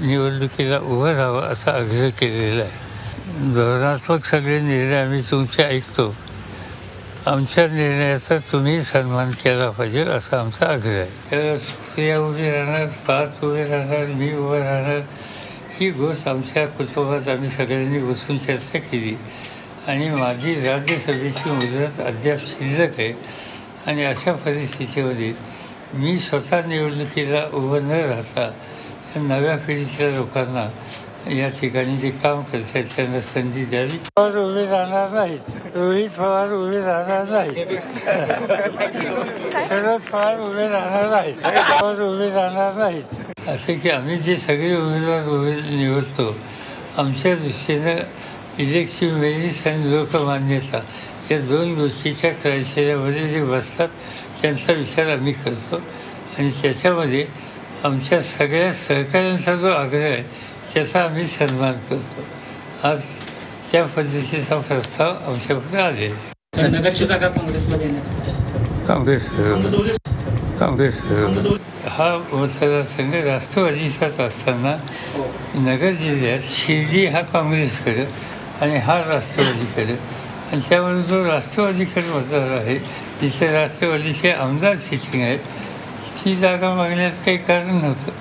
निवडणुकीला उभं राहावं असा आग्रह केलेला आहे. धोरणात्मक सगळे निर्णय आम्ही तुमचे ऐकतो. आमच्या निर्णयाचा तुम्ही सन्मान केला पाहिजे असा आमचा आग्रह आहे. तर सुप्रिया उभी राहणार पाच उभे राहणार मी उभं राहणार ही गोष्ट आमच्या कुटुंबात आम्ही सगळ्यांनी बसून चर्चा केली. आणि माझी राज्यसभेची मुदत अद्याप शिल्लक आहे. आणि अशा परिस्थितीमध्ये मी स्वतः निवडणुकीला उभं न राहता नव्या पिढीतल्या लोकांना या ठिकाणी जे काम करत आहेत त्यांना संधी द्यावी. पवार उभे राहणार नाही रोहित पवार उभे राहणार नाही शरद पवार उभे राहणार नाही पवार उभे राहणार नाही असे की आम्ही जे सगळे उमेदवार उभे निवडतो आमच्या दृष्टीनं इलेक्टिव्ह मेरिट्स आणि लोकमान्यता या दोन गोष्टीच्या क्रायटेरियामध्ये जे बसतात त्यांचा विचार आम्ही करतो. आणि त्याच्यामध्ये आमच्या सगळ्या सहकाऱ्यांचा जो आग्रह आहे त्याचा आम्ही सन्मान करतो. आज त्या पद्धतीचा प्रस्ताव काँग्रेसमध्ये येण्याचं काँग्रेस काँग्रेस. हा मतदारसंघ राष्ट्रवादीचाच असताना नगर जिल्ह्यात शिर्डी हा काँग्रेसकडे आणि हा राष्ट्रवादीकडे. आणि त्यामुळे जो राष्ट्रवादीकडे मतदार आहे जिथे राष्ट्रवादीचे आमदार सिटिंग आहेत. ती जागा मागण्यात काही कारण नव्हतं.